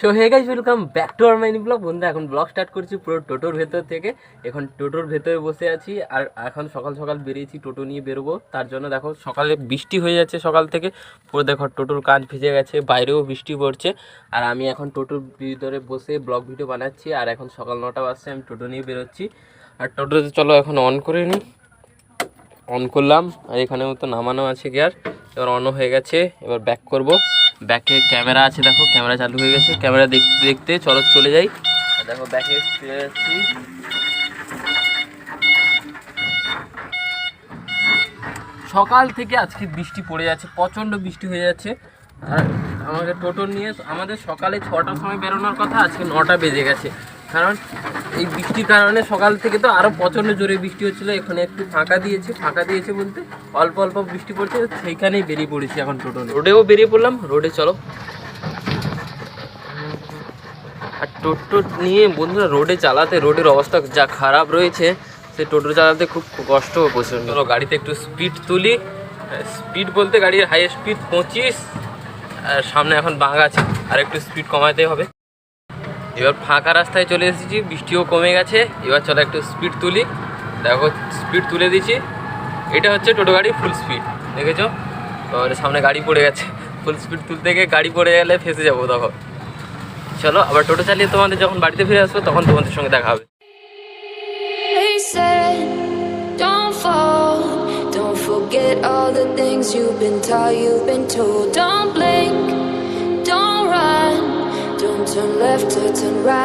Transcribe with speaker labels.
Speaker 1: So hey guys welcome back to আর মাইনি blog বন্ধু এখন ব্লগ স্টার্ট করছি পুরো টোটোর ভেতর থেকে। এখন টোটোর ভেতরে বসে আছি আর এখন সকাল সকাল বেরিয়েছি টোটো নিয়ে বেরোবো। তার জন্য দেখো, সকালে বৃষ্টি হয়ে যাচ্ছে সকাল থেকে। পুরো দেখো, টোটোর কাজ ভিজে গেছে, বাইরেও বৃষ্টি পড়ছে। আর আমি এখন টোটোর ভিতরে বসে ব্লগ ভিডিও বানাচ্ছি। আর এখন সকাল নটা বাজছে, আমি টোটো নিয়ে বেরোচ্ছি। আর টোটোতে চলো, এখন অন করে নিই অন করলাম। আর এখানেও তো নামানো আছে গিয়ার এবার অন হয়ে গেছে। এবার ব্যাক করব। ব্যাকে ক্যামেরা আছে, দেখো ক্যামেরা চালু হয়ে গেছে। ক্যামেরা দেখতে দেখতে চলো, চলে যাই। দেখো ব্যাকে সকাল থেকে আজকে বৃষ্টি পড়ে যাচ্ছে, প্রচণ্ড বৃষ্টি হয়ে যাচ্ছে। আর আমাদের টোটো নিয়ে, আমাদের সকালে ছটার সময় বেরোনোর কথা, আজকে নটা বেজে গেছে। কারণ এই বৃষ্টির কারণে সকাল থেকে তো আরও প্রচণ্ড জোরে বৃষ্টি হচ্ছিল। এখানে একটু ফাঁকা দিয়েছে ফাঁকা দিয়েছে বলতে অল্প অল্প বৃষ্টি পড়ছে সেইখানেই বেরিয়ে পড়েছি এখন টোটো রোডেও বেরিয়ে পড়লাম রোডে চলো। আর টোটো নিয়ে বন্ধুরা রোডে চালাতে রোডের অবস্থা যা খারাপ রয়েছে সে টোটো চালাতে খুব কষ্ট প্রচণ্ড চলো গাড়িতে একটু স্পিড তুলি। স্পিড বলতে গাড়ির হাই স্পিড পঁচিশ আর সামনে এখন বাঁক আছে আর একটু স্পিড কমাতে হবে। এবার ফাঁকা রাস্তায় চলে এসেছি বৃষ্টিও কমে গেছে। এবার চলো একটু স্পিড তুলি। দেখো স্পিড তুলে দিচ্ছি। এটা হচ্ছে টোটো গাড়ি ফুল স্পিড দেখেছ? এবারে সামনে গাড়ি পড়ে গেছে। ফুল স্পিড তুলতে গিয়ে গাড়ি পড়ে গেলে ফেসে যাব তখন চলো আবার টোটো চালিয়ে তোমাদের যখন বাড়িতে ফিরে আসব তখন তোমাদের সঙ্গে দেখা হবে।
Speaker 2: Forget all the things you've been taught, you've been told. Don't blink, turn left or turn right.